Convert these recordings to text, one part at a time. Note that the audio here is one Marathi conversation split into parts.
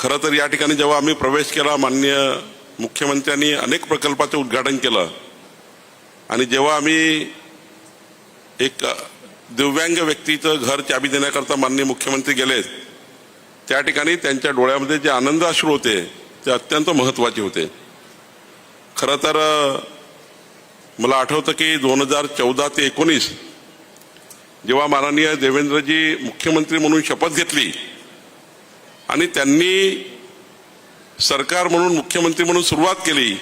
खरं तर या ठिकाणी जेव्हा आम्ही प्रवेश केला माननीय मुख्यमंत्र्यांनी अनेक प्रकल्पाचं उद्घाटन केलं. आणि जेव्हा आम्ही एक दिव्यांग व्यक्तीचं घर चाबी देण्याकरता माननीय मुख्यमंत्री गेले त्या ठिकाणी त्यांच्या डोळ्यामध्ये जे आनंद अश्रू होते ते अत्यंत महत्त्वाचे होते. खरं तर मला आठवतं की दोन हजार चौदा ते एकोणीस जेव्हा माननीय देवेंद्रजी मुख्यमंत्री म्हणून शपथ घेतली आणि त्यांनी सरकार म्हणून मुख्यमंत्री म्हणून सुरुवात केली.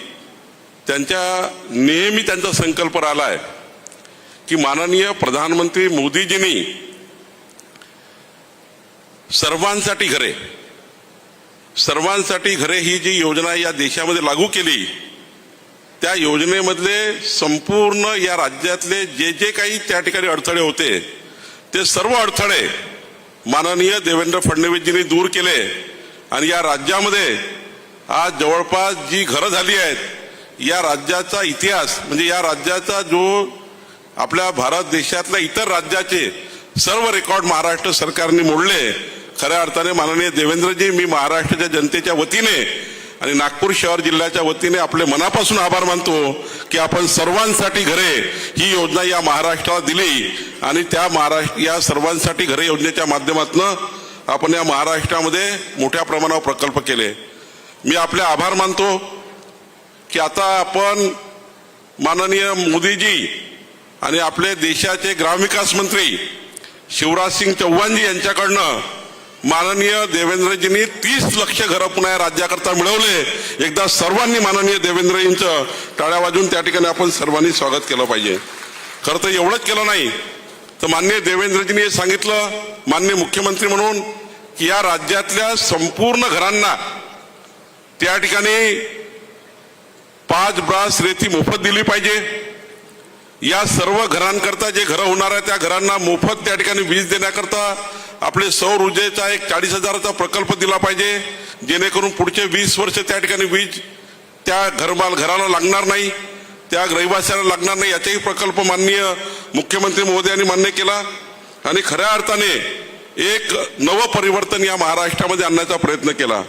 त्यांच्या नेहमी त्यांचा संकल्प राहिला आहे की माननीय प्रधानमंत्री मोदीजींनी सर्वांसाठी घरे सर्वांसाठी घरे ही जी योजना या देशामध्ये लागू केली त्या योजनेमधले संपूर्ण या राज्यातले जे जे काही त्या ठिकाणी अडथळे होते ते सर्व अडथळे माननीय देवेंद्र फडणवीसजींनी दूर केले आणि या राज्यामध्ये आज जवळपास जी घरं झाली आहेत या राज्याचा इतिहास म्हणजे या राज्याचा जो आपल्या भारत देशातल्या इतर राज्याचे सर्व रेकॉर्ड महाराष्ट्र सरकारने मोडले खऱ्या अर्थाने माननीय देवेंद्रजी मी महाराष्ट्राच्या जनतेच्या वतीने आणि नागपूर शहर जिल्ह्याच्या वतीने आपले मनापासून आभार मानतो की आपण सर्वांसाठी घरे ही योजना या महाराष्ट्राला दिली. आणि त्या महाराष्ट्र या सर्वांसाठी घरे योजनेच्या माध्यमातून आपण या महाराष्ट्रामध्ये मोठ्या प्रमाणावर प्रकल्प केले. मी आपले आभार मानतो की आता आपण माननीय मोदीजी आणि आपले देशाचे ग्रामविकास मंत्री शिवराजसिंग चौहानजी यांच्याकडनं माननीय देवेंद्रजींनी तीस लक्ष घरं पुन्हा या राज्याकरता मिळवले. एकदा सर्वांनी माननीय देवेंद्रजींचं टाळ्या वाजून त्या ठिकाणी आपण सर्वांनी स्वागत केलं पाहिजे. खरं तर एवढंच केलं नाही. तर माननीय देवेंद्रजींनी हे सांगितलं माननीय मुख्यमंत्री म्हणून की या राज्यातल्या संपूर्ण घरांना त्या ठिकाणी पाच ब्रास रेती मोफत दिली पाहिजे. या सर्व घरांकरता जे घरं होणार आहे त्या घरांना मोफत त्या ठिकाणी वीज देण्याकरता आपले सौर ऊर्जेचा एक चाळीस हजाराचा प्रकल्प दिला पाहिजे. जेणेकरून पुढचे वीस वर्ष त्या ठिकाणी वीज त्या घरमाल घराला लागणार नाही त्या रहिवाशाला लागणार नाही याचाही प्रकल्प माननीय मुख्यमंत्री महोदयांनी मान्य केला आणि खऱ्या अर्थाने एक नवं परिवर्तन या महाराष्ट्रामध्ये आणण्याचा प्रयत्न केला.